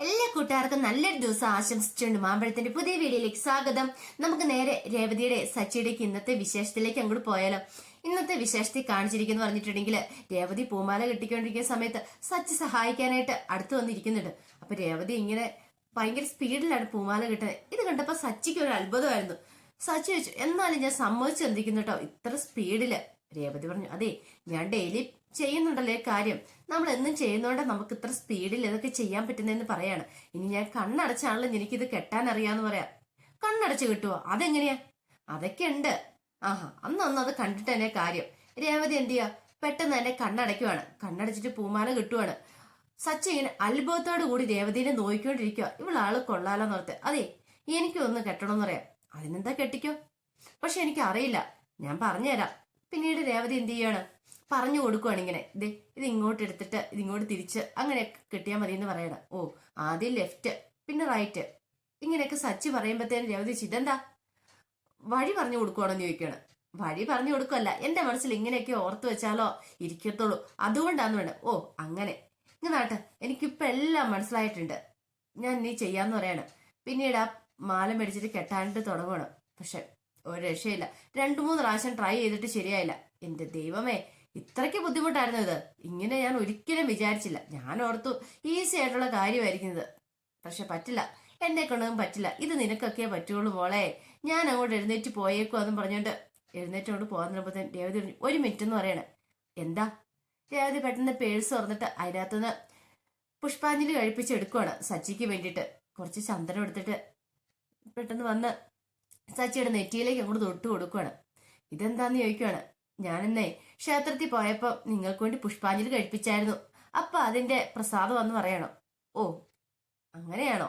എല്ലാ കൂട്ടുകാർക്കും നല്ലൊരു ദിവസം ആശംസിച്ചുകൊണ്ട് മാമ്പഴത്തിന്റെ പുതിയ വീഡിയോയിലേക്ക് സ്വാഗതം. നമുക്ക് നേരെ രേവതിയുടെ സച്ചിയുടെക്ക് ഇന്നത്തെ വിശേഷത്തിലേക്ക് അങ്ങോട്ട് പോയാലോ. ഇന്നത്തെ വിശേഷത്തിൽ കാണിച്ചിരിക്കുന്നു പറഞ്ഞിട്ടുണ്ടെങ്കിൽ രേവതി പൂമാല കെട്ടിക്കൊണ്ടിരിക്കുന്ന സമയത്ത് സച്ചി സഹായിക്കാനായിട്ട് അടുത്ത് വന്നിരിക്കുന്നുണ്ട്. അപ്പൊ രേവതി ഇങ്ങനെ ഭയങ്കര സ്പീഡിലാണ് പൂമാല കിട്ടുന്നത്. ഇത് കണ്ടപ്പോ സച്ചിക്ക് ഒരു അത്ഭുതമായിരുന്നു. സച്ചി വെച്ചു എന്നാലും ഞാൻ സമ്മതിച്ചു തന്നിരിക്കുന്നു കേട്ടോ ഇത്ര സ്പീഡിൽ. രേവതി പറഞ്ഞു അതെ ഞാൻ ഡെയിലി ചെയ്യുന്നുണ്ടല്ലേ കാര്യം. നമ്മൾ എന്നും ചെയ്യുന്നോണ്ട് നമുക്ക് ഇത്ര സ്പീഡിൽ ഇതൊക്കെ ചെയ്യാൻ പറ്റുന്നതെന്ന് പറയാണ്. ഇനി ഞാൻ കണ്ണടച്ചാണല്ലോ എനിക്കിത് കെട്ടാൻ അറിയാന്ന് പറയാം. കണ്ണടച്ച് കിട്ടുവോ? അതെങ്ങനെയാ? അതൊക്കെ ഉണ്ട്. ആഹാ അന്ന് അത് കണ്ടിട്ട് തന്നെ കാര്യം. രേവതി എന്ത് ചെയ്യാ? പെട്ടെന്ന് തന്നെ കണ്ണടയ്ക്കുവാണ്. കണ്ണടച്ചിട്ട് പൂമാല കിട്ടുവാണ്. സച്ചി അത്ഭുതത്തോടു കൂടി രേവതിനെ നോയിക്കൊണ്ടിരിക്കുക ഇവളാൾ കൊള്ളാലോ ഓർത്ത്. അതെ എനിക്കൊന്ന് കെട്ടണമെന്ന് പറയാം. അതിനെന്താ കെട്ടിക്കോ? പക്ഷെ എനിക്ക് അറിയില്ല ഞാൻ പറഞ്ഞുതരാം. പിന്നീട് രേവതി എന്ത് ചെയ്യാണ്? പറഞ്ഞു കൊടുക്കുവാണ് ഇങ്ങനെ ഇത് ഇത് ഇങ്ങോട്ട് എടുത്തിട്ട് ഇതിങ്ങോട്ട് തിരിച്ച് അങ്ങനെ കിട്ടിയാൽ മതി എന്ന് പറയണം. ഓ ആദ്യം ലെഫ്റ്റ് പിന്നെ റൈറ്റ് ഇങ്ങനെയൊക്കെ സച്ചി പറയുമ്പോഴത്തേനും രവതി ഇതെന്താ? വഴി പറഞ്ഞു കൊടുക്കുവാണെന്ന് ചോദിക്കുകയാണ് വഴി പറഞ്ഞു കൊടുക്കുമല്ല എന്റെ മനസ്സിൽ ഇങ്ങനെയൊക്കെ ഓർത്തു വെച്ചാലോ ഇരിക്കത്തുള്ളൂ. അതുകൊണ്ടാന്ന് വേണം ഓ അങ്ങനെ. ഇങ്ങനാട്ടെ എനിക്കിപ്പോ എല്ലാം മനസ്സിലായിട്ടുണ്ട്. ഞാൻ നീ ചെയ്യാന്ന് പറയാണ്. പിന്നീട് ആ മാല മേടിച്ചിട്ട് കെട്ടാനിട്ട് തുടങ്ങണം പക്ഷെ ഒരു രക്ഷയില്ല. രണ്ടു മൂന്ന് പ്രാവശ്യം ട്രൈ ചെയ്തിട്ട് ശരിയായില്ല. എന്റെ ദൈവമേ ഇത്രയ്ക്ക് ബുദ്ധിമുട്ടായിരുന്നു ഇത്. ഇങ്ങനെ ഞാൻ ഒരിക്കലും വിചാരിച്ചില്ല. ഞാൻ ഓർത്തു ഈസി ആയിട്ടുള്ള കാര്യമായിരിക്കും ഇത്. പക്ഷെ പറ്റില്ല. എന്നെ കൊണ്ടൊന്നും പറ്റില്ല. ഇത് നിനക്കൊക്കെ പറ്റുള്ളൂ മോളെ. ഞാൻ അങ്ങോട്ട് എഴുന്നേറ്റ് പോയേക്കോ എന്നും പറഞ്ഞുകൊണ്ട് എഴുന്നേറ്റോണ്ട് പോകാൻ നിന്നപ്പോഴത്തേന് രേവതി പറഞ്ഞു ഒരു മിനിറ്റ് എന്ന് പറയണേ. എന്താ? രേവതി പെട്ടെന്ന് പേഴ്സ് തുറന്നിട്ട് അതിനകത്തുനിന്ന് പുഷ്പാഞ്ജലി കഴിപ്പിച്ചെടുക്കുവാണ് സച്ചിക്ക് വേണ്ടിയിട്ട്. കുറച്ച് ചന്ദനം എടുത്തിട്ട് പെട്ടെന്ന് വന്ന് സച്ചിയുടെ നെറ്റിയിലേക്ക് അങ്ങോട്ട് തൊട്ട് കൊടുക്കുവാണ്. ഇതെന്താന്ന് ചോദിക്കുവാണ്? ഞാനെന്നേ ക്ഷേത്രത്തിൽ പോയപ്പോൾ നിങ്ങൾക്ക് വേണ്ടി പുഷ്പാഞ്ജലി കഴിപ്പിച്ചായിരുന്നു. അപ്പൊ അതിന്റെ പ്രസാദം വന്ന് പറയണം. ഓ അങ്ങനെയാണോ?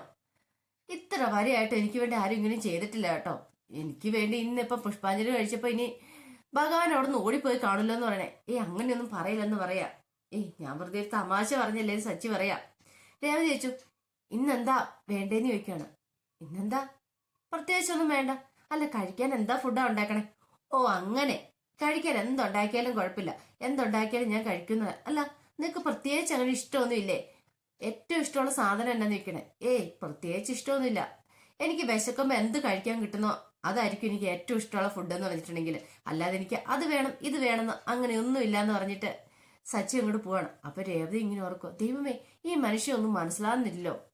ഇത്ര വരെയായിട്ട് എനിക്ക് വേണ്ടി ആരും ഇങ്ങനെ ചെയ്തിട്ടില്ല കേട്ടോ. എനിക്ക് വേണ്ടി ഇന്നിപ്പം പുഷ്പാഞ്ജലി കഴിച്ചപ്പോ ഇനി ഭഗവാൻ അവിടെ നിന്ന് ഓടിപ്പോയി കാണില്ല എന്ന് പറയണേ. ഏ അങ്ങനെയൊന്നും പറയില്ലെന്ന് പറയാ. ഏയ് ഞാൻ വെറുതെ തമാശ പറഞ്ഞല്ലേ സച്ചി പറയാ. രേവതി ചോദിച്ചു ഇന്നെന്താ വേണ്ടേന്ന് ചോദിക്കാണ്. ഇന്നെന്താ? പ്രത്യേകിച്ചൊന്നും വേണ്ട. അല്ല കഴിക്കാൻ എന്താ ഫുഡാ ഉണ്ടാക്കണേ? ഓ അങ്ങനെ. കഴിക്കാൻ എന്തുണ്ടാക്കിയാലും കുഴപ്പമില്ല. എന്തുണ്ടാക്കിയാലും ഞാൻ കഴിക്കുന്നത്. അല്ല നിനക്ക് പ്രത്യേകിച്ച് അങ്ങനെ ഇഷ്ടമൊന്നുമില്ലേ? ഏറ്റവും ഇഷ്ടമുള്ള സാധനം എന്നാ നിൽക്കണേ ഏയ് പ്രത്യേകിച്ച് ഇഷ്ടമൊന്നുമില്ല. എനിക്ക് വിശക്കുമ്പോൾ എന്ത് കഴിക്കാൻ കിട്ടുന്നോ അതായിരിക്കും എനിക്ക് ഏറ്റവും ഇഷ്ടമുള്ള ഫുഡ് എന്ന് പറഞ്ഞിട്ടുണ്ടെങ്കിൽ. അല്ലാതെ എനിക്ക് അത് വേണം ഇത് വേണമെന്ന് അങ്ങനെ ഒന്നും ഇല്ല എന്ന് പറഞ്ഞിട്ട് സച്ചി അങ്ങോട്ട് പോവാണ്. അപ്പൊ രേവതി ഇങ്ങനെ ഓർക്കും ദൈവമേ ഈ മനുഷ്യൊന്നും മനസ്സിലാകുന്നില്ലല്ലോ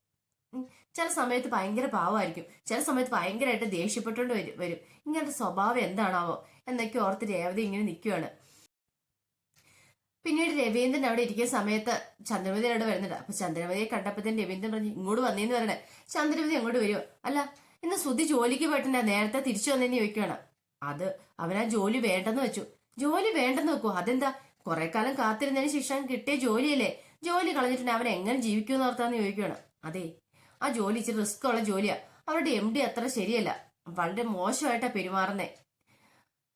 ചില സമയത്ത് ഭയങ്കര പാവമായിരിക്കും. ചില സമയത്ത് ഭയങ്കരമായിട്ട് ദേഷ്യപ്പെട്ടുകൊണ്ട് വരും വരും. ഇങ്ങനത്തെ സ്വഭാവം എന്താണാവോ എന്നൊക്കെ ഓർത്ത് രേവതി ഇങ്ങനെ നിൽക്കുകയാണ് പിന്നീട് രവീന്ദ്രൻ അവിടെ ഇരിക്കുന്ന സമയത്ത് ചന്ദ്രമതി അവിടെ വരുന്നുണ്ട്. അപ്പൊ ചന്ദ്രമതിയെ കണ്ടപ്പോഴത്തേന് രവീന്ദ്രൻ പറഞ്ഞു ഇങ്ങോട്ട് വന്നേന്ന് പറയണേ. ചന്ദ്രമതി അങ്ങോട്ട് വരുമോ അല്ല ഇന്ന് സുധി ജോലിക്ക് പോയിട്ടുണ്ട്. നേരത്തെ തിരിച്ചു വന്നേന്ന് ചോദിക്കുകയാണ് അത് അവനാ ജോലി വേണ്ടെന്ന് വെച്ചു. ജോലി വേണ്ടെന്ന് വെക്കൂ? അതെന്താ? കുറെ കാലം കാത്തിരുന്നതിന് ശേഷം കിട്ടിയ ജോലിയല്ലേ? ജോലി കളഞ്ഞിട്ടുണ്ട് അവൻ എങ്ങനെ ജീവിക്കുമെന്ന് ഓർത്താന്ന് ചോദിക്കുകയാണ് അതെ ആ ജോലി ഇച്ചിരി റിസ്ക് ഉള്ള ജോലിയാ. അവരുടെ എം ഡി അത്ര ശരിയല്ല. വളരെ മോശമായിട്ടാ പെരുമാറുന്നേ.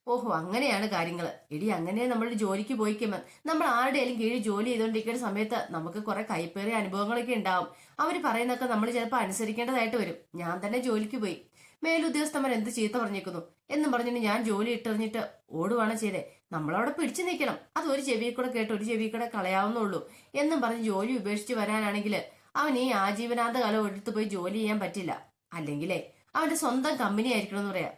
ഓഹോ അങ്ങനെയാണ് കാര്യങ്ങൾ എടി അങ്ങനെ നമ്മൾ ജോലിക്ക് പോയിക്കുമ്പോൾ നമ്മൾ ആരുടെയും കീഴിൽ ജോലി ചെയ്തുകൊണ്ടിരിക്കുന്ന സമയത്ത് നമുക്ക് കുറെ കൈപ്പേറിയ അനുഭവങ്ങളൊക്കെ ഉണ്ടാവും. അവർ പറയുന്നൊക്കെ നമ്മൾ ചിലപ്പോൾ അനുസരിക്കേണ്ടതായിട്ട് വരും. ഞാൻ തന്നെ ജോലിക്ക് പോയി. മേലുദ്യോഗസ്ഥന്മാർ എന്ത് ചീത്ത പറഞ്ഞേക്കുന്നു? എന്നും പറഞ്ഞിട്ട് ഞാൻ ജോലി ഇട്ടെറിഞ്ഞിട്ട് ഓടുവാണ് ചെയ്തേ. നമ്മളവിടെ പിടിച്ചു നിൽക്കണം അത് ഒരു ചെവിയെ കൂടെ കേട്ട് ഒരു ചെവി കൂടെ കളയാവുന്നുള്ളൂ എന്നും പറഞ്ഞ് ജോലി ഉപേക്ഷിച്ച് വരാനാണെങ്കിൽ അവൻ ഈ ആജീവനാന്ത കാലം എടുത്തു പോയി ജോലി ചെയ്യാൻ പറ്റില്ല. അല്ലെങ്കിലേ അവന്റെ സ്വന്തം കമ്പനി ആയിരിക്കണം എന്ന് പറയാ.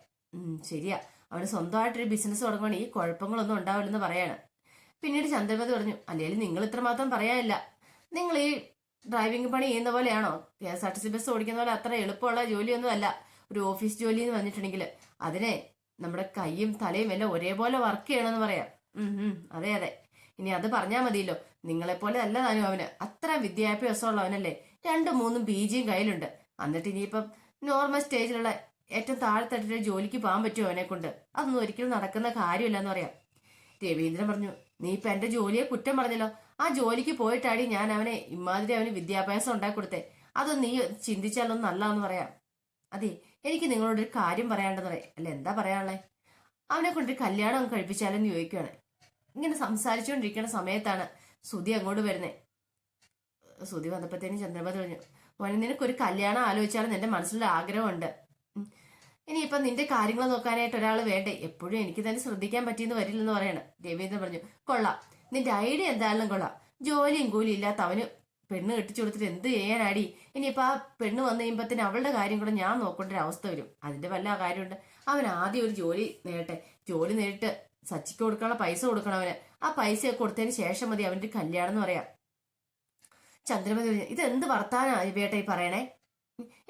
ശരിയാ. അവന് സ്വന്തമായിട്ടൊരു ബിസിനസ് തുടങ്ങണം ഈ കുഴപ്പങ്ങളൊന്നും ഉണ്ടാവില്ലെന്ന് പറയാണ്. പിന്നീട് ചന്ദ്രമതി പറഞ്ഞു അല്ലെങ്കിൽ നിങ്ങൾ ഇത്രമാത്രം പറയാനില്ല. നിങ്ങൾ ഈ ഡ്രൈവിംഗ് പണി ചെയ്യുന്ന പോലെയാണോ? K S R T C bus ഓടിക്കുന്ന പോലെ അത്ര എളുപ്പമുള്ള ജോലിയൊന്നും അല്ല. ഒരു ഓഫീസ് ജോലി എന്ന് പറഞ്ഞിട്ടുണ്ടെങ്കിൽ അതിനെ നമ്മുടെ കൈയും തലയും എല്ലാം ഒരേപോലെ വർക്ക് ചെയ്യണമെന്ന് പറയാം. അതെ അതെ. ഇനി അത് പറഞ്ഞാൽ മതിയല്ലോ. നിങ്ങളെപ്പോലെ അല്ല താനും അവന്. അത്ര വിദ്യാഭ്യാസമുള്ളവനല്ലേ? രണ്ടും മൂന്നും പി ജിയും കയ്യിലുണ്ട്. എന്നിട്ട് ഇനിയിപ്പം നോർമൽ സ്റ്റേജിലുള്ള ഏറ്റവും താഴെത്തട്ടിലെ ജോലിക്ക് പോകാൻ പറ്റുമോ അവനെ കൊണ്ട്? അതൊന്നും ഒരിക്കലും നടക്കുന്ന കാര്യമില്ല എന്ന് പറയാം. രവീന്ദ്രൻ പറഞ്ഞു നീ ഇപ്പൊ എന്റെ ജോലിയെ കുറ്റം പറഞ്ഞല്ലോ. ആ ജോലിക്ക് പോയിട്ടാടി ഞാൻ അവനെ ഇമാതിരി അവന് വിദ്യാഭ്യാസം ഉണ്ടാക്കി കൊടുത്തേ. അതൊന്നും നീ ചിന്തിച്ചാലൊന്നും നല്ലതെന്ന് പറയാം. അതെ എനിക്ക് നിങ്ങളോട് ഒരു കാര്യം പറയാണ്ടെന്ന് പറയാം. അല്ല എന്താ പറയാനുള്ളേ? അവനെ കൊണ്ടൊരു കല്യാണം കഴിപ്പിച്ചാലെന്ന് ചോദിക്കുകയാണ് ഇങ്ങനെ സംസാരിച്ചുകൊണ്ടിരിക്കുന്ന സമയത്താണ് സുധി അങ്ങോട്ട് വരുന്നേ. സുധി വന്നപ്പോഴത്തേനും ചന്ദ്രമതി പറഞ്ഞു മോനെ നിനക്കൊരു കല്യാണം ആലോചിച്ചാലും എന്റെ മനസ്സിലൊരു ആഗ്രഹമുണ്ട്. ഇനിയിപ്പം നിന്റെ കാര്യങ്ങൾ നോക്കാനായിട്ട് ഒരാൾ വേണ്ടേ? എപ്പോഴും എനിക്ക് തന്നെ ശ്രദ്ധിക്കാൻ പറ്റിയെന്ന് വരില്ലെന്ന് പറയണം. രവീന്ദ്രൻ പറഞ്ഞു കൊള്ളാം. നിന്റെ ഐഡിയ എന്തായാലും കൊള്ളാം. ജോലിയും കൂലിയും ഇല്ലാത്ത അവന് പെണ്ണ് കെട്ടിച്ചു കൊടുത്തിട്ട് എന്ത് ചെയ്യാനാടി? ഇനിയിപ്പോൾ ആ പെണ്ണ് വന്നു കഴിയുമ്പോഴത്തേന് അവളുടെ കാര്യം കൂടെ ഞാൻ നോക്കേണ്ട ഒരു അവസ്ഥ വരും. അതിന്റെ വല്ല കാര്യമുണ്ട്? അവൻ ആദ്യം ഒരു ജോലി നേടട്ടെ ജോലി നേരിട്ട് സച്ചിക്ക് കൊടുക്കാനുള്ള പൈസ കൊടുക്കണം അവന്. ആ പൈസ കൊടുത്തതിന് ശേഷം മതി അവന്റെ കല്യാണം എന്ന് പറയാം. ചന്ദ്രമതി ഇത് എന്ത് വർത്താനാ വേട്ട ഈ പറയണേ?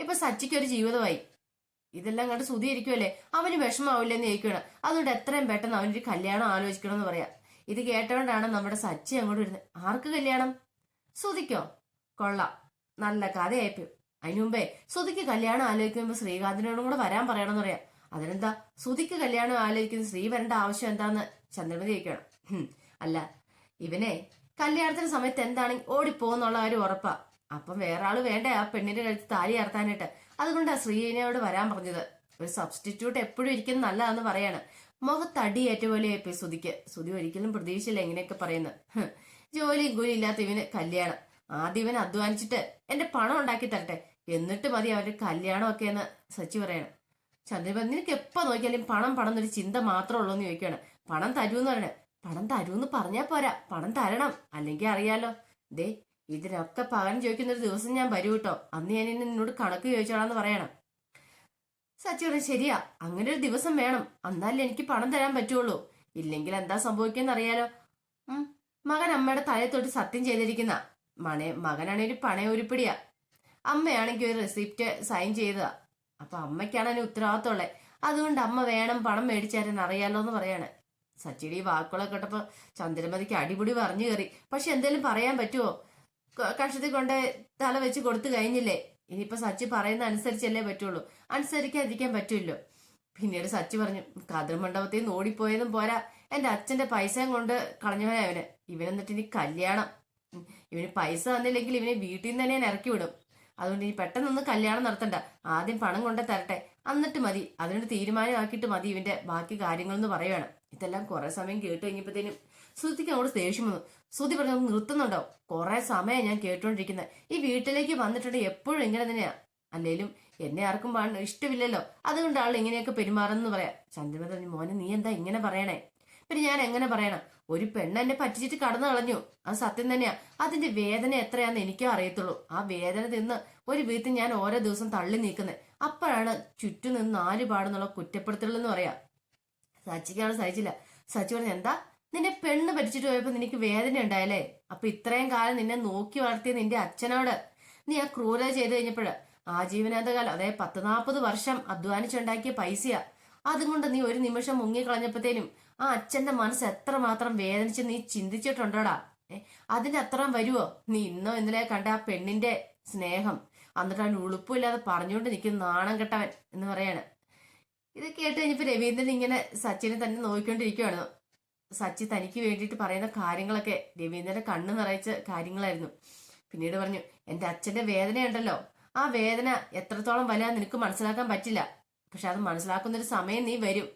ഇപ്പൊ സച്ചിക്ക് ഒരു ജീവിതമായി. ഇതെല്ലാം കണ്ട് സുതി ഇരിക്കുമല്ലേ അവന് വിഷമാവില്ലെന്ന് ചോദിക്കണം അതുകൊണ്ട് എത്രയും പെട്ടെന്ന് അവനൊരു കല്യാണം ആലോചിക്കണം എന്ന് പറയാം. ഇത് കേട്ടോണ്ടാണ് നമ്മുടെ സച്ചി അങ്ങോട്ട് വരുന്നത്. ആർക്ക് കല്യാണം? സുതിക്കോ കൊള്ളാം. നല്ല കഥയായിപ്പോ അതിനു മുമ്പേ സുതിക്ക് കല്യാണം ആലോചിക്കുമ്പോൾ ശ്രീകാന്തിനോടും കൂടെ വരാൻ പറയണമെന്ന് പറയാം. അതിനെന്താ? സുതിക്ക് കല്യാണം ആലോചിക്കുന്ന ശ്രീ വരേണ്ട ആവശ്യം എന്താന്ന് ചന്ദ്രമതി ചോദിക്കണം അല്ല ഇവനെ കല്യാണത്തിന് സമയത്ത് എന്താണെങ്കിൽ ഓടിപ്പോന്നുള്ള കാര്യം ഉറപ്പാ. അപ്പം വേറെ ആൾ വേണ്ടേ ആ പെണ്ണിന്റെ കഴുത്ത് താലി അർത്താനായിട്ട് അതുകൊണ്ടാ ശ്രീനയോട് വരാൻ പറഞ്ഞത്. ഒരു സബ്സ്റ്റിറ്റ്യൂട്ട് എപ്പോഴും ഇരിക്കുന്നത് നല്ലതാന്ന് പറയാണ്. മുഖത്തടി ഏറ്റ പോലെ ആയിപ്പോയി സുതിക്ക് സുതി ഒരിക്കലും പ്രതീക്ഷയില്ല എങ്ങനെയൊക്കെ പറയുന്നത്. ജോലി കൂലി ഇല്ലാത്ത ഇവന് കല്യാണം. ആദ്യം ഇവൻ അധ്വാനിച്ചിട്ട് എന്റെ പണം ഉണ്ടാക്കി തരട്ടെ. എന്നിട്ട് മതി അവന്റെ കല്യാണം ഒക്കെ എന്ന് സച്ചി പറയണം. ചന്ദ്രബാബു നിനക്ക് എപ്പോ നോക്കിയാലും പണം പണം എന്നൊരു ചിന്ത മാത്രമേ ഉള്ളൂ എന്ന് ചോദിക്കുകയാണ്. പണം തരൂന്ന് പറയണേ. പണം തരൂന്ന് പറഞ്ഞാ പോരാ. പണം തരണം. അല്ലെങ്കിൽ അറിയാലോ. ദേ ഇതിനൊക്കെ പകരം ചോദിക്കുന്ന ഒരു ദിവസം ഞാൻ വരൂ കേട്ടോ അന്ന് ഞാൻ നിന്നോട് കണക്ക് ചോദിച്ചോളാന്ന് പറയണം. സച്ചി പറഞ്ഞു ശരിയാ. അങ്ങനെ ഒരു ദിവസം വേണം. എന്നാലേ എനിക്ക് പണം തരാൻ പറ്റുള്ളൂ. ഇല്ലെങ്കിൽ എന്താ സംഭവിക്കുന്ന അറിയാലോ. മകൻ അമ്മയുടെ തലയത്തോട്ട് തൊട്ട് സത്യം ചെയ്തിരിക്കുന്ന. മണെ മകനാണെങ്കിൽ ഒരു പണയ ഉരുപ്പിടിയാ. അമ്മയാണെങ്കിൽ ഒരു റെസിപ്റ്റ് സൈൻ ചെയ്തതാ. അപ്പൊ അമ്മയ്ക്കാണ് അതിന് ഉത്തരവാദിത്തമുള്ളത് അതുകൊണ്ട് അമ്മ വേണം പണം മേടിച്ചാരെന്ന് അറിയാലോ എന്ന് പറയാണ്. സച്ചിയുടെ ഈ വാക്കുകളൊക്കെ കേട്ടപ്പോ ചന്ദ്രമതിക്ക് അടിപൊളി പറഞ്ഞു കയറി. പക്ഷെ എന്തേലും പറയാൻ പറ്റുമോ കക്ഷത്തിൽ കഷത്തിൽ കൊണ്ട് തല വെച്ച് കൊടുത്തു കഴിഞ്ഞില്ലേ? ഇനിയിപ്പോ സച്ചി പറയുന്ന അനുസരിച്ചല്ലേ പറ്റുള്ളൂ. അനുസരിക്കാതിരിക്കാൻ പറ്റുമല്ലോ പിന്നീട് സച്ചി പറഞ്ഞു കാതൃ മണ്ഡപത്തിൽ നിന്ന് ഓടിപ്പോയതും പോരാ. എന്റെ അച്ഛന്റെ പൈസയും കൊണ്ട് കളഞ്ഞവനെ അവന് ഇവനെന്നിട്ട് ഇനി കല്യാണം. ഇവന് പൈസ തന്നില്ലെങ്കിൽ ഇവനെ വീട്ടിൽ നിന്ന് തന്നെ ഇറക്കി വിടും. അതുകൊണ്ട് ഇനി പെട്ടെന്നൊന്നും കല്യാണം നടത്തണ്ട. ആദ്യം പണം കൊണ്ട് തരട്ടെ എന്നിട്ട് മതി. അതിനൊരു തീരുമാനമാക്കിയിട്ട് മതി ഇവന്റെ ബാക്കി കാര്യങ്ങളെന്ന് പറയുവാണ്. ഇതെല്ലാം കുറെ സമയം കേട്ട് കഴിഞ്ഞപ്പോഴത്തേനും ശ്രുതിക്ക് അങ്ങോട്ട് ദേഷ്യം വന്നു. ശ്രുതി പറഞ്ഞു നമുക്ക് നിർത്തുന്നുണ്ടോ? കുറെ സമയം ഞാൻ കേട്ടോണ്ടിരിക്കുന്നത് ഈ വീട്ടിലേക്ക് വന്നിട്ടുണ്ട് എപ്പോഴും ഇങ്ങനെ തന്നെയാ. അല്ലേലും എന്നെ ആർക്കും പാ- ഇഷ്ടമില്ലല്ലോ. അതുകൊണ്ട് ആൾ ഇങ്ങനെയൊക്കെ പെരുമാറുന്നു പറയാം. ചന്ദ്രമ പറഞ്ഞു മോനെ നീ എന്താ ഇങ്ങനെ പറയണേ? പിന്നെ ഞാൻ എങ്ങനെ പറയണം? ഒരു പെണ്ണ് എന്നെ പറ്റിച്ചിട്ട് കടന്നു കളഞ്ഞു. അത് സത്യം തന്നെയാ. അതിന്റെ വേദന എത്രയാന്ന് എനിക്കും അറിയത്തുള്ളൂ. ആ വേദന തിന്ന് ഒരു വീട്ടിൽ ഞാൻ ഓരോ ദിവസം തള്ളി നീക്കുന്നത് അപ്പോഴാണ് ചുറ്റും നിന്ന് നാല് പാടെന്നുള്ള കുറ്റപ്പെടുത്തലെന്ന് പറയാം. സച്ചിക്കാണ് സഹിച്ചില്ല. സച്ചി പറഞ്ഞു എന്താ? നിന്റെ പെണ്ണ് പഠിച്ചിട്ട് പോയപ്പോ നിനക്ക് വേദന ഉണ്ടായല്ലേ അപ്പൊ ഇത്രയും കാലം നിന്നെ നോക്കി വളർത്തിയ നിന്റെ അച്ഛനോട് നീ ആ ക്രൂരത ചെയ്ത് കഴിഞ്ഞപ്പോഴ് ആജീവനാന്തകാലം അതായത് പത്ത് നാൽപ്പത് വർഷം അധ്വാനിച്ചുണ്ടാക്കിയ പൈസയാ. അതുകൊണ്ട് നീ ഒരു നിമിഷം മുങ്ങിക്കളഞ്ഞപ്പോഴത്തേനും ആ അച്ഛന്റെ മനസ്സ് എത്രമാത്രം വേദനിച്ച് നീ ചിന്തിച്ചിട്ടുണ്ടോടാ? അതിന്റെ അത്രയും വരുവോ? നീ ഇന്നോ ഇന്നലെ കണ്ട ആ പെണ്ണിന്റെ സ്നേഹം. എന്നിട്ട് അവൻ ഉളുപ്പില്ലാതെ പറഞ്ഞുകൊണ്ട് നിൽക്കുന്ന നാണം കെട്ടവൻ എന്ന് പറയാണ്. ഇത് കേട്ട് കഴിഞ്ഞപ്പോ രവീന്ദ്രൻ ഇങ്ങനെ സച്ചിനെ തന്നെ നോക്കിക്കൊണ്ടിരിക്കുവാണ്. സച്ചി തനിക്ക് വേണ്ടിയിട്ട് പറയുന്ന കാര്യങ്ങളൊക്കെ രവീന്ദ്രന്റെ കണ്ണ് നിറയിച്ച കാര്യങ്ങളായിരുന്നു. പിന്നീട് പറഞ്ഞു എന്റെ അച്ഛന്റെ വേദനയുണ്ടല്ലോ. ആ വേദന എത്രത്തോളം വലിയ നിനക്ക് മനസ്സിലാക്കാൻ പറ്റില്ല. പക്ഷെ അത് മനസ്സിലാക്കുന്ന ഒരു സമയം നീ വരും.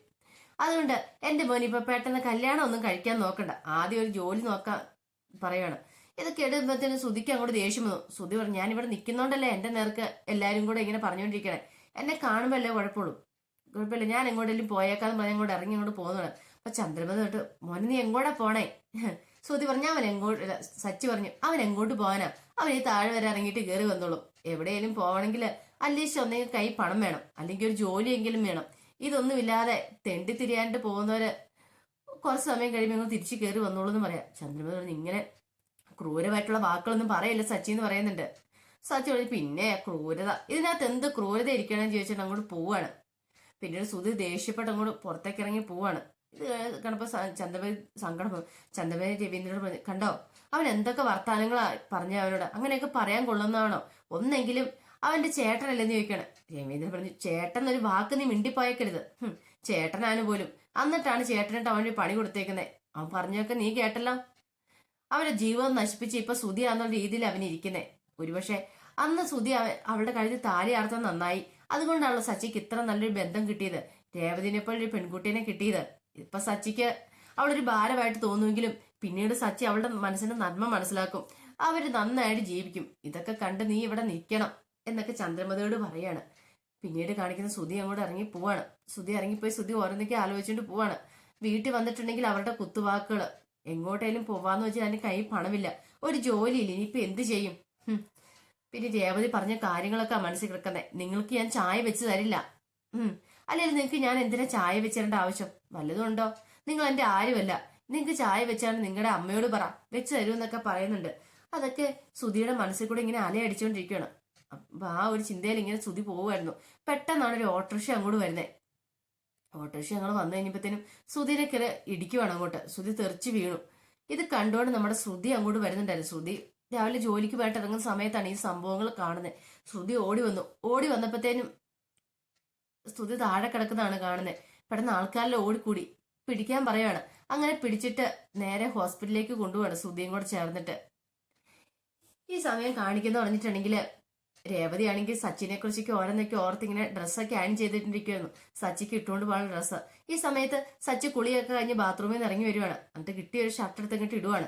അതുകൊണ്ട് എന്റെ മോൻ ഇപ്പൊ പെട്ടെന്ന് കല്യാണം ഒന്നും കഴിക്കാൻ നോക്കണ്ട. ആദ്യം ഒരു ജോലി നോക്കാൻ പറയാണ്. ഇതൊക്കെ എടുക്കുമ്പോഴത്തേനും സുധിക്ക് അങ്ങോട്ട് ദേഷ്യം വന്നു. സുധി പറഞ്ഞു ഞാൻ ഇവിടെ നിൽക്കുന്നോണ്ടല്ലേ എന്റെ നേർക്ക് എല്ലാവരും കൂടെ ഇങ്ങനെ പറഞ്ഞുകൊണ്ടിരിക്കണേ. എന്നെ കാണുമ്പോ അല്ലേ കുഴപ്പമുള്ളൂ. കുഴപ്പമില്ല. ഞാൻ എങ്ങോട്ടെങ്കിലും പോയേക്കാന്ന് പറഞ്ഞ് അങ്ങോട്ട് ഇറങ്ങി അങ്ങോട്ട് പോകുന്നതാണ്. അപ്പൊ ചന്ദ്രമതി തൊട്ട് മോനെ നീ എങ്ങോട്ടാ പോണേ? സുധി പറഞ്ഞു അവൻ എങ്ങോട്ട് സച്ചി പറഞ്ഞു അവൻ എങ്ങോട്ട് പോകാനാ? അവൻ ഈ താഴെ വരെ ഇറങ്ങിയിട്ട് കയറി വന്നോളും. എവിടെയെങ്കിലും പോകണമെങ്കിൽ അല്ലീശ ഒന്നെങ്കിൽ കൈ പണം വേണം. അല്ലെങ്കിൽ ഒരു ജോലിയെങ്കിലും വേണം. ഇതൊന്നുമില്ലാതെ തെണ്ടി തിരിയാണ്ട് പോകുന്നവര് കുറച്ച് സമയം കഴിയുമ്പോൾ തിരിച്ചു കയറി വന്നോളൂ എന്ന് പറയാം. ചന്ദ്രമതി പറഞ്ഞു ഇങ്ങനെ ക്രൂരമായിട്ടുള്ള വാക്കുകളൊന്നും പറയില്ല സച്ചി എന്ന് പറയുന്നുണ്ട്. സച്ചി പറഞ്ഞു പിന്നെ ക്രൂരത ഇതിനകത്ത് എന്ത് ക്രൂരത ഇരിക്കണം ചോദിച്ചിട്ട് അങ്ങോട്ട് പോവാണ്. പിന്നീട് സുധി ദേഷ്യപ്പെട്ട് അങ്ങോട്ട് പുറത്തേക്ക് ഇറങ്ങി പോവാണ്. ഇത് കണ്ടപ്പോ ചന്ദ്രബായി സങ്കടം ചന്ദവേ രവീന്ദ്രനോട് പറഞ്ഞു കണ്ടോ അവൻ എന്തൊക്കെ വർത്താനങ്ങളാ പറഞ്ഞ അവനോട്. അങ്ങനെയൊക്കെ പറയാൻ കൊള്ളുന്നതാണോ? ഒന്നെങ്കിലും അവന്റെ ചേട്ടനല്ലെന്ന് ചോദിക്കണം. രവീന്ദ്രൻ പറഞ്ഞു ചേട്ടൻ ഒരു വാക്ക് നീ മിണ്ടിപ്പോയേക്കരുത്. ചേട്ടനാണ് പോലും. എന്നിട്ടാണ് ചേട്ടനിട്ട് അവന് പണി കൊടുത്തേക്കുന്നത് അവൻ പറഞ്ഞൊക്കെ നീ കേട്ടല്ലോ. അവന്റെ ജീവിതം നശിപ്പിച്ച് ഇപ്പൊ സുതിയാന്നുള്ള രീതിയിൽ അവൻ ഇരിക്കുന്നേ ഒരുപക്ഷെ അന്ന് അവ- അവളുടെ കഴുത്തിൽ താലി ആർത്താൻ നന്നായി. അതുകൊണ്ടാണല്ലോ സച്ചിക്ക് ഇത്ര നല്ലൊരു ബന്ധം കിട്ടിയത്. രേവതിനെ പോലെ ഒരു പെൺകുട്ടീനെ കിട്ടിയത്. ഇപ്പൊ സച്ചിക്ക് അവളൊരു ഭാരമായിട്ട് തോന്നുമെങ്കിലും പിന്നീട് സച്ചി അവളുടെ മനസ്സിന്റെ നന്മ മനസ്സിലാക്കും. അവർ നന്നായിട്ട് ജീവിക്കും. ഇതൊക്കെ കണ്ട് നീ ഇവിടെ നിൽക്കണം എന്നൊക്കെ ചന്ദ്രമതയോട് പറയാണ്. പിന്നീട് കാണിക്കുന്ന സുധി അങ്ങോട്ട് ഇറങ്ങി പോവാണ്. സുധി ഇറങ്ങിപ്പോയി സുധി ഓരോന്നൊക്കെ ആലോചിച്ചുകൊണ്ട് പോവാണ്. വീട്ടിൽ വന്നിട്ടുണ്ടെങ്കിൽ അവരുടെ കുത്തുവാക്കുകൾ എങ്ങോട്ടേലും പോവാന്ന് വെച്ചാൽ അതിന് കൈ പണമില്ല. ഒരു ജോലിയില്ല. ഇനിയിപ്പോ എന്ത് ചെയ്യും. പിന്നെ രേവതി പറഞ്ഞ കാര്യങ്ങളൊക്കെ മനസ്സിൽ കിടക്കുന്നേ നിങ്ങൾക്ക് ഞാൻ ചായ വെച്ച് തരില്ല. ഉം. അല്ലെങ്കിൽ നിങ്ങൾക്ക് ഞാൻ എന്തിനാ ചായ വെച്ചേണ്ട ആവശ്യം? വല്ലതുണ്ടോ നിങ്ങൾ എന്റെ ആരുമല്ല. നിങ്ങൾക്ക് ചായ വെച്ചാണ് നിങ്ങളുടെ അമ്മയോട് പറ. വെച്ച് തരുമെന്നൊക്കെ പറയുന്നുണ്ട്. അതൊക്കെ സുധിയുടെ മനസ്സിൽ കൂടെ ഇങ്ങനെ അലയടിച്ചുകൊണ്ടിരിക്കുകയാണ് അപ്പൊ ആ ഒരു ചിന്തയിൽ ഇങ്ങനെ സുധി പോവുമായിരുന്നു പെട്ടെന്നാണ് ഒരു ഓട്ടോറിക്ഷ അങ്ങോട്ട് വരുന്നത് ഓട്ടോറിക്ഷ ഞങ്ങൾ വന്നു കഴിഞ്ഞപ്പോഴത്തേനും സുധീനെ കയറി ഇടിക്കുവാണ് അങ്ങോട്ട്. സുധി തെറിച്ച് വീണു. ഇത് കണ്ടുകൊണ്ട് നമ്മുടെ ശ്രുതി അങ്ങോട്ട് വരുന്നുണ്ടായിരുന്നു. ശ്രുതി രാവിലെ ജോലിക്ക് പോയിട്ട് ഇറങ്ങുന്ന സമയത്താണ് ഈ സംഭവങ്ങൾ കാണുന്നത് ശ്രുതി ഓടി വന്നു. ഓടി വന്നപ്പോഴത്തേനും ശ്രുതി താഴെ കിടക്കുന്നതാണ് കാണുന്നത് പെട്ടെന്ന് ആൾക്കാരിൽ ഓടിക്കൂടി. പിടിക്കാൻ പറയാണ് അങ്ങനെ പിടിച്ചിട്ട് നേരെ ഹോസ്പിറ്റലിലേക്ക് കൊണ്ടുപോകണം ശ്രുതിയും കൂടെ ചേർന്നിട്ട്. ഈ സമയം കാണിക്കുന്ന പറഞ്ഞിട്ടുണ്ടെങ്കിൽ രേവതി ആണെങ്കിൽ സച്ചിനെ കുറിച്ചൊക്കെ ഓരോന്നൊക്കെ ഓർത്ത് ഇങ്ങനെ ഡ്രസ്സൊക്കെ ആൻ ചെയ്തിട്ടിരിക്കുവായിരുന്നു. സച്ചിക്ക് ഇട്ടുകൊണ്ട് പോകുന്ന ഡ്രസ്സ്. ഈ സമയത്ത് സച്ചി കുളിയൊക്കെ കഴിഞ്ഞ് ബാത്റൂമിൽ നിന്ന് ഇറങ്ങി വരുവാണ്. എന്നിട്ട് കിട്ടിയ ഒരു ഷർട്ട് എടുത്തങ്ങോട്ട് ഇടുവാണ്.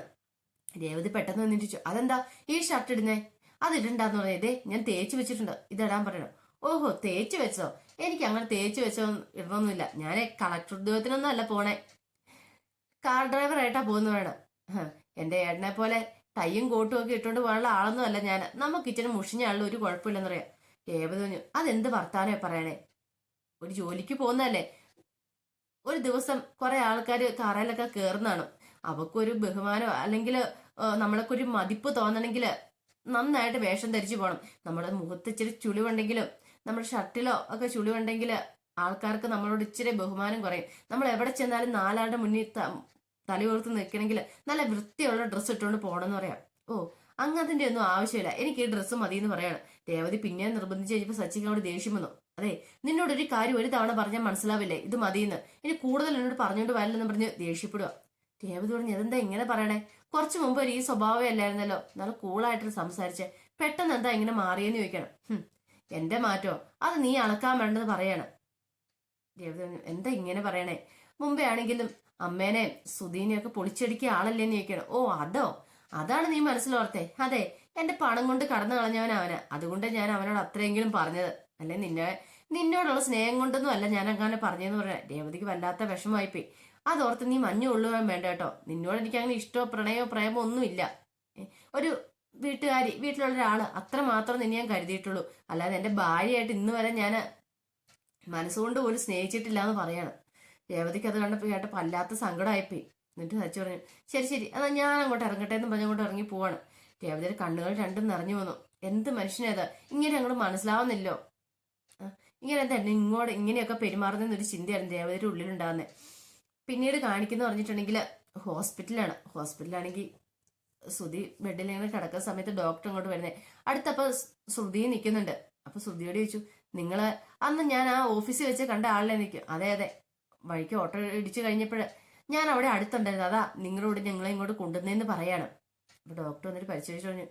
രേവതി പെട്ടെന്ന് ചോദിച്ചു അതെന്താ? ഈ ഷർട്ട് ഇടുന്നേ? അത് ഇടണ്ടെന്ന് പറഞ്ഞതേ ഞാൻ തേച്ച് വെച്ചിട്ടുണ്ട്. ഇതിടാൻ പറയണം. ഓഹോ തേച്ച് വെച്ചോ? എനിക്ക് അങ്ങനെ തേച്ച് വെച്ചോ ഇടണമൊന്നുമില്ല ഞാൻ കളക്ടർ ഉദ്യോഗത്തിനൊന്നും അല്ല പോണേ. കാർ ഡ്രൈവർ ആയിട്ടാ പോകുന്നു വേണം എന്റെ ഏട്ടനെ പോലെ ടൈയും കോട്ടും ഒക്കെ ഇട്ടുകൊണ്ട് പോകാനുള്ള ആളൊന്നും അല്ല ഞാൻ. നമുക്ക് ഇച്ചിരി മുഷിഞ്ഞ ആളിൽ ഒരു കുഴപ്പമില്ലെന്ന് പറയാം. രേവതി പറഞ്ഞു അതെന്ത് വർത്താനേ പറയണേ? ഒരു ജോലിക്ക് പോകുന്നതല്ലേ? ഒരു ദിവസം കുറെ ആൾക്കാർ കാറയിലൊക്കെ കയറുന്നതാണ് അവക്കൊരു ബഹുമാനം അല്ലെങ്കിൽ നമ്മളൊക്കെ ഒരു മതിപ്പ് തോന്നണമെങ്കിൽ നന്നായിട്ട് വേഷം ധരിച്ചു പോകണം നമ്മുടെ മുഖത്ത് ഇച്ചിരി ചുളിവുണ്ടെങ്കിലും നമ്മുടെ ഷർട്ടിലോ ഒക്കെ ചുളിവുണ്ടെങ്കിൽ ആൾക്കാർക്ക് നമ്മളോട് ഇച്ചിരി ബഹുമാനം കുറയും. നമ്മൾ എവിടെ ചെന്നാലും നാലാളുടെ മുന്നിൽ തലയോർത്ത് നിൽക്കണമെങ്കിൽ നല്ല വൃത്തിയുള്ള ഡ്രസ്സ് ഇട്ടുകൊണ്ട് പോകണമെന്ന് പറയാം. ഓ അങ്ങനത്തിന്റെ ഒന്നും ആവശ്യമില്ല. എനിക്ക് ഈ ഡ്രസ്സ് മതി എന്ന് പറയാണ്. രേവതി പിന്നെ നിർബന്ധിച്ച് കഴിഞ്ഞപ്പോൾ സച്ചിക്ക് അവിടെ ദേഷ്യം വന്നു. അതെ നിന്നോട് ഒരു കാര്യം ഒരു തവണ പറഞ്ഞാൽ മനസ്സിലാവില്ലേ? ഇത് മതിയെന്ന്. ഇനി കൂടുതൽ എന്നോട് പറഞ്ഞുകൊണ്ട് വരില്ലെന്ന് പറഞ്ഞ് ദേഷ്യപ്പെടുക രേവതി പറഞ്ഞു അതെന്താ ഇങ്ങനെ പറയണേ? കുറച്ചു മുമ്പ് ഒരു ഈ സ്വഭാവം അല്ലായിരുന്നല്ലോ. നല്ല കൂളായിട്ട് സംസാരിച്ച്. പെട്ടെന്ന് എന്താ ഇങ്ങനെ മാറിയെന്ന് ചോദിക്കണം. എന്റെ മാറ്റോ? അത് നീ അളക്കാൻ വേണ്ടത് പറയാണ്. പറഞ്ഞു എന്താ ഇങ്ങനെ പറയണേ? മുമ്പേ ആണെങ്കിലും അമ്മേനെ സുധീനെയൊക്കെ പൊളിച്ചടിക്കിയ ആളല്ലേന്ന് ചോദിക്കണം. ഓ അതോ? അതാണ് നീ മനസ്സിലോർത്തേ. അതെ എന്റെ പണം കൊണ്ട് കടന്നു കളഞ്ഞവൻ അതുകൊണ്ട് ഞാൻ അവനോട് അത്രയെങ്കിലും പറഞ്ഞത്. അല്ലെ നിന്നെ നിന്നോടുള്ള സ്നേഹം കൊണ്ടൊന്നും അല്ല ഞാൻ അങ്ങനെ പറഞ്ഞതെന്ന് പറയാം രേവതിക്ക് വല്ലാത്ത വിഷമമായിപ്പോയി. അതോർത്ത് നീ മഞ്ഞ ഉള്ളുവാൻ വേണ്ട കേട്ടോ. നിന്നോട് എനിക്ക് അങ്ങനെ ഇഷ്ടമോ പ്രണയമോ പ്രേമോ ഒന്നുമില്ല. ഒരു വീട്ടുകാരി വീട്ടിലുള്ള ഒരാൾ അത്ര മാത്രം നിന്നെ ഞാൻ കരുതിയിട്ടുള്ളൂ. അല്ലാതെ എന്റെ ഭാര്യയായിട്ട് ഇന്ന് വരെ ഞാൻ മനസ്സുകൊണ്ട് പോലും സ്നേഹിച്ചിട്ടില്ല എന്ന് പറയാണ്. രേവതിക്ക് അത് കണ്ടപ്പോൾ കേട്ടപ്പോൾ അല്ലാത്ത സങ്കടമായിപ്പോയി എന്നിട്ട് സച്ചു പറഞ്ഞു ശരി ശരി എന്നാ ഞാൻ അങ്ങോട്ട് ഇറങ്ങട്ടെ എന്ന് പറഞ്ഞങ്ങോട്ട് ഇറങ്ങി പോവാണ്. രേവതിയുടെ കണ്ണുകൾ രണ്ടും നിറഞ്ഞു വന്നു. എന്ത് മനുഷ്യനേത്? ഇങ്ങനെ അങ്ങോട്ട് മനസ്സിലാവുന്നില്ലോ? ഇങ്ങനെ തന്നെ ഇങ്ങോട്ട് ഇങ്ങനെയൊക്കെ പെരുമാറുന്നൊരു ചിന്തയായിരുന്നു രേവതിയുടെ ഉള്ളിലുണ്ടാകുന്നത് പിന്നീട് കാണിക്കുന്ന പറഞ്ഞിട്ടുണ്ടെങ്കിൽ ഹോസ്പിറ്റലാണ്. ഹോസ്പിറ്റലാണെങ്കിൽ ശ്രുതി ബെഡിൽ ഇങ്ങനെ കിടക്കുന്ന സമയത്ത് ഡോക്ടർ അങ്ങോട്ട് വരുന്നത് അടുത്തപ്പോൾ ശ്രുതി നിൽക്കുന്നുണ്ട് അപ്പൊ ശ്രുതിയോട് ചോദിച്ചു നിങ്ങൾ അന്ന് ഞാൻ ആ ഓഫീസിൽ വെച്ച് കണ്ട ആളിനെ നിൽക്കും അതെ അതെ. വഴിക്ക് ഓട്ടോ ഇടിച്ചു കഴിഞ്ഞപ്പോൾ ഞാൻ അവിടെ അടുത്തുണ്ടായിരുന്നു. അതാ നിങ്ങളോട് ഞങ്ങളെ ഇങ്ങോട്ട് കൊണ്ടുവന്നതെന്ന് പറയാണ്. അപ്പൊ ഡോക്ടർ വന്നിട്ട് പരിശോധിച്ചു പറഞ്ഞു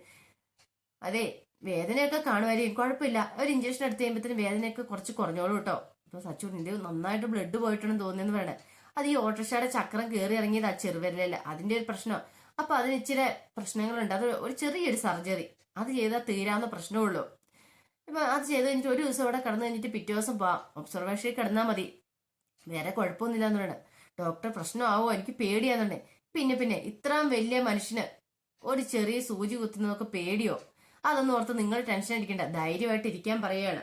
അതെ വേദനയൊക്കെ കാണുമായിരിക്കും. കുഴപ്പമില്ല. ഒരു ഇഞ്ചക്ഷൻ എടുത്ത് കഴിയുമ്പോഴത്തേനും വേദനയൊക്കെ കുറച്ച് കുറഞ്ഞോളൂ കേട്ടോ അപ്പൊ സച്ചു നിന്റെ നന്നായിട്ട് ബ്ലഡ് പോയിട്ടുണ്ടെന്ന് തോന്നിയെന്ന് പറയണേ. അത് ഈ ഓട്ടോറിക്ഷയുടെ ചക്രം കയറി ഇറങ്ങിയത് ആ ചെറുവിരലല്ല അതിന്റെ ഒരു പ്രശ്നം. അപ്പൊ അതിന് ഇച്ചിരി പ്രശ്നങ്ങളുണ്ട്. അത് ഒരു ചെറിയൊരു സർജറി. അത് ചെയ്താൽ തീരാവുന്ന പ്രശ്നമുള്ളൂ. ഇപ്പൊ അത് ചെയ്ത് കഴിഞ്ഞിട്ട് ഒരു ദിവസം ഇവിടെ കിടന്നു കഴിഞ്ഞിട്ട് പിറ്റേ ദിവസം പോവാം ഒബ്സർവേഷനിൽ കിടന്നാൽ മതി. വേറെ കുഴപ്പമൊന്നുമില്ല എന്നുള്ളത് ഡോക്ടർ പ്രശ്നമാവോ? എനിക്ക് പേടിയാന്നുണ്ടേ. പിന്നെ പിന്നെ ഇത്രയും വലിയ മനുഷ്യന് ഒരു ചെറിയ സൂചി കുത്തുന്നതൊക്കെ പേടിയോ? അതൊന്നും ഓർത്ത് നിങ്ങൾ ടെൻഷൻ അടിക്കണ്ട. ധൈര്യമായിട്ട് ഇരിക്കാൻ പറയുകയാണ്.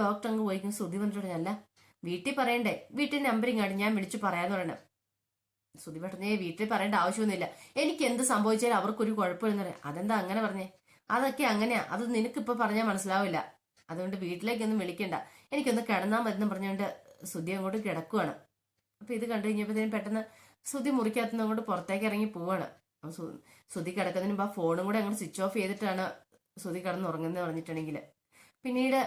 ഡോക്ടർ അങ്ങ് പോയിക്കും ശ്രുതി അല്ല വീട്ടിൽ പറയണ്ടേ? വീട്ടിൽ നമ്പർ ഇങ്ങോട്ട് ഞാൻ വിളിച്ചു പറയാന്ന് പറയണം. സുധി പെട്ടെന്നേ വീട്ടിൽ പറയേണ്ട ആവശ്യമൊന്നുമില്ല. എനിക്ക് എന്ത് സംഭവിച്ചാലും അവർക്കൊരു കുഴപ്പമില്ലെന്ന് പറയാം. അതെന്താ അങ്ങനെ പറഞ്ഞേ? അതൊക്കെ അങ്ങനെയാ. അത് നിനക്കിപ്പോ പറഞ്ഞാൽ മനസ്സിലാവില്ല. അതുകൊണ്ട് വീട്ടിലേക്കൊന്നും വിളിക്കണ്ട. എനിക്കൊന്ന് കിടന്നാൽ മരുന്ന് പറഞ്ഞുകൊണ്ട് സുധി അങ്ങോട്ട് കിടക്കുവാണ്. അപ്പൊ ഇത് കണ്ടു കഴിഞ്ഞപ്പോഴത്തേനും പെട്ടെന്ന് സുധി മുറിക്കാത്തതുകൊണ്ട് പുറത്തേക്ക് ഇറങ്ങി പോവാണ്. സുധി കിടക്കുന്നതിന് മുമ്പ് ആ ഫോണും കൂടെ അങ്ങോട്ട് സ്വിച്ച് ഓഫ് ചെയ്തിട്ടാണ് സുധി കിടന്നുറങ്ങുന്നത് പറഞ്ഞിട്ടുണ്ടെങ്കിൽ പിന്നീട്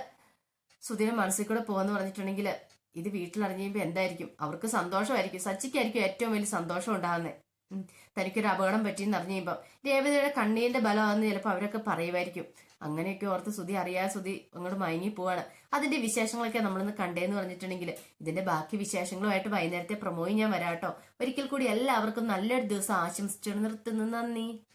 സുധിയുടെ മനസ്സിൽ കൂടെ പോകാന്ന് പറഞ്ഞിട്ടുണ്ടെങ്കിൽ ഇത് വീട്ടിലറിഞ്ഞുമ്പോൾ എന്തായിരിക്കും? അവർക്ക് സന്തോഷമായിരിക്കും. സച്ചിക്കായിരിക്കും ഏറ്റവും വലിയ സന്തോഷം ഉണ്ടാകുന്നത്. തനിക്കൊരു അപകടം പറ്റിയെന്ന് അറിഞ്ഞു കഴിയുമ്പോൾ രേവതിയുടെ കണ്ണീരിന്റെ ബലമാണെന്ന് ചിലപ്പോൾ അവരൊക്കെ പറയുമായിരിക്കും. അങ്ങനെയൊക്കെ ഓർത്ത് സുതി അറിയാതെ സുതി അങ്ങോട്ട് മയങ്ങി പോവാണ്. അതിന്റെ വിശേഷങ്ങളൊക്കെ നമ്മളിന്ന് കണ്ടേന്ന് പറഞ്ഞിട്ടുണ്ടെങ്കിൽ ഇതിന്റെ ബാക്കി വിശേഷങ്ങളുമായിട്ട് വൈകുന്നേരത്തെ പ്രമോയി ഞാൻ വരാട്ടോ. ഒരിക്കൽ കൂടി എല്ലാവർക്കും നല്ലൊരു ദിവസം ആശംസിച്ചു നിർത്തുന്നു. നന്ദി.